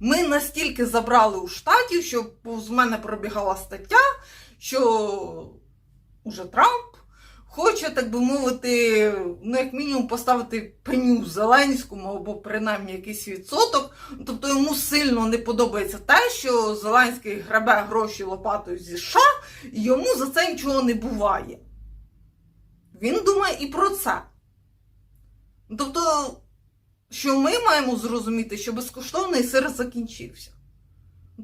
Ми настільки забрали у штатів, що повз мене пробігала стаття, що уже Трамп хоче, так би мовити, ну, як мінімум, поставити пеню Зеленському або принаймні якийсь відсоток. Тобто йому сильно не подобається те, що Зеленський грабе гроші лопатою зі США, і йому за це нічого не буває. Він думає і про це. Тобто, що ми маємо зрозуміти, що безкоштовний сир закінчився.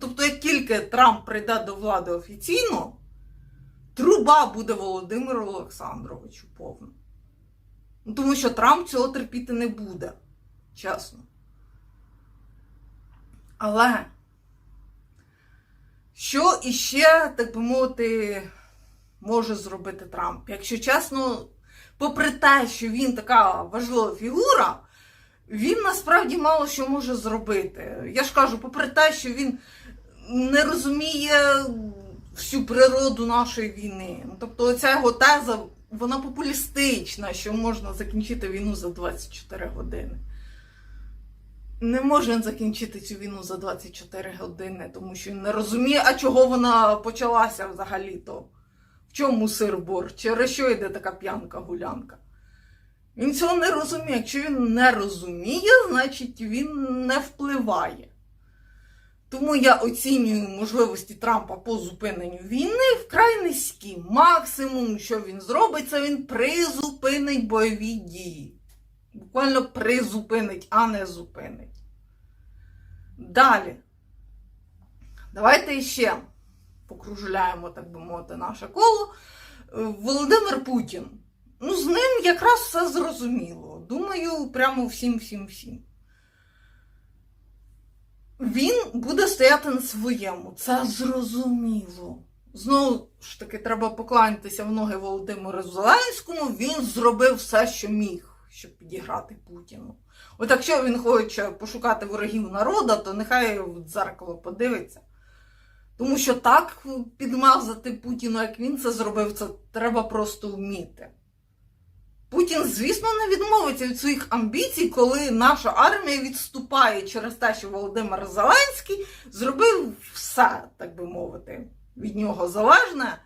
Тобто, як тільки Трамп прийде до влади офіційно, труба буде Володимиру Олександровичу повна. Ну, Тому що Трамп цього терпіти не буде. Чесно. Але що іще, так би мовити, може зробити Трамп? Якщо чесно, попри те, що він така важлива фігура, він насправді мало що може зробити. Я ж кажу, попри те, що він не розуміє всю природу нашої війни. Тобто, оця його теза, вона популістична, що можна закінчити війну за 24 години. Не може закінчити цю війну за 24 години, тому що не розуміє, а чого вона почалася взагалі-то. В чому сир-бор? Через що йде така п'янка-гулянка? Він цього не розуміє. Якщо він не розуміє, значить він не впливає. Тому я оцінюю можливості Трампа по зупиненню війни вкрай низькі. Максимум, що він зробить, це він призупинить бойові дії. Буквально призупинить, а не зупинить. Далі. Давайте ще покружляємо, так би мовити, наше коло. Е, Володимир Путін. Ну, з ним якраз все зрозуміло. Думаю, прямо всім, всім, всім. Він буде стояти на своєму. Це зрозуміло. Знову ж таки, треба поклонитися в ноги Володимиру Зеленському. Він зробив все, що міг, щоб підіграти Путіну. От якщо він хоче пошукати ворогів народу, то нехай в дзеркало подивиться. Тому що так підмазати Путіну, як він це зробив, це треба просто вміти. Путін, звісно, не відмовиться від своїх амбіцій, коли наша армія відступає через те, що Володимир Зеленський зробив все, так би мовити, від нього залежне,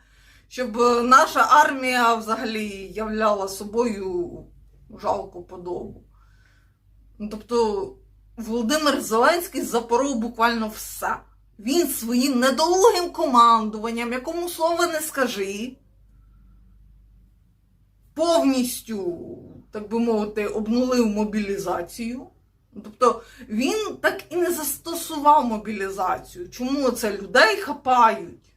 щоб наша армія взагалі являла собою жалку подобу. Ну, тобто, Володимир Зеленський запоров буквально все. Він своїм недолугим командуванням, якому слова не скажи, повністю, так би мовити, обнулив мобілізацію. Тобто він так і не застосував мобілізацію. Чому це людей хапають?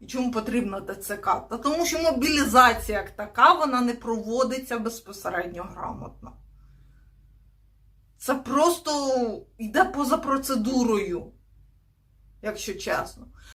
І чому потрібна ТЦК? Та тому що мобілізація як така, вона не проводиться безпосередньо грамотно. Це просто йде поза процедурою, якщо чесно.